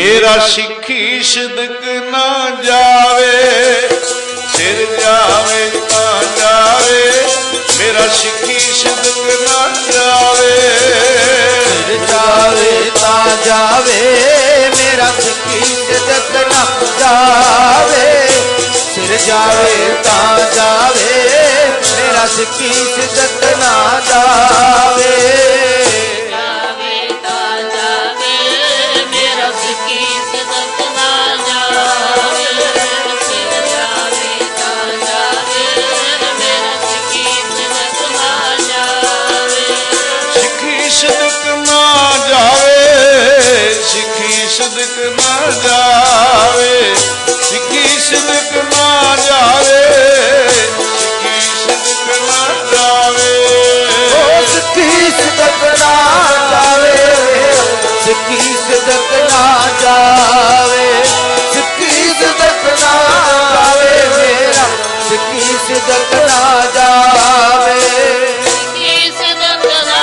ਮੇਰਾ ਸਿੱਖੀ ਸਿਦਕ ਨਾ ਜਾਵੇ, ਸਿਰ ਜਾਵੇ ਤਾਂ ਜਾਵੇ, ਮੇਰਾ ਸਿੱਖੀ ਸਿਦਕ ਨਾ ਜਾਵੇ। ਸਿਰ ਜਾਵੇ ਤਾਂ ਜਾਵੇ, ਮੇਰਾ ਸਿੱਖੀ ਸਿਦਕ ਨਾ ਜਾਵੇ। ਸਿਰ ਜਾਵੇ ਤਾਂ ਜਾਵੇ, ਮੇਰਾ ਸਿੱਖੀ ਸਿਦਕ ਸਦਕ ਨਾ ਜਾਵੇ ਸਿਰ ਜਾਵੇ ਸਦਕ ਨਾ ਜਾਵੇ ਸਿੱਖੀ ਸਿਦਕ ਨਾ ਸਿਦਕ ਨਾ ਜਾਵੇ। ਸਦਕ ਨਾ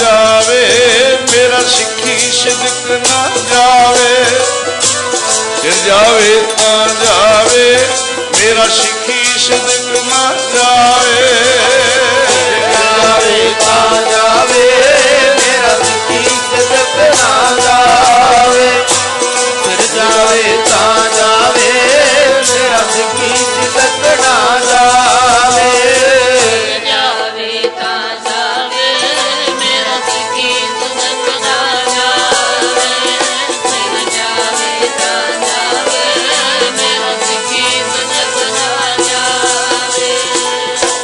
ਜਾਵੇ ਮੇਰਾ ਸਿੱਕੀ ਸਦਕ ਨਾ ਜਾਵੇ। ਸਿੱਕੀ ਸਦਕ ਨਾ ਜਾਵੇ ਮੇਰਾ ਸ਼ਖੀਸ਼ ਦਿਲ ਮਾ ਜਾਏ ਜਾਵੇ ਤਾਂ ਜਾਵੇ ਮੇਰਾ ਸ਼ਖੀਸ਼ ਦਿਲ ਨਾ ਜਾਵੇ। ਫਿਰ ਜਾਵੇ ਤਾਂ ਜਾਵੇ ਮੇਰਾ ਸ਼ਖੀਸ਼ ਦਿਲ ਨਾ ਜਾਵੇ। ਜਾਵੇ ਤਾਂ ਜਾਵੇ ਮੇਰਾ ਸ਼ਖੀਸ਼ ਦਿਲ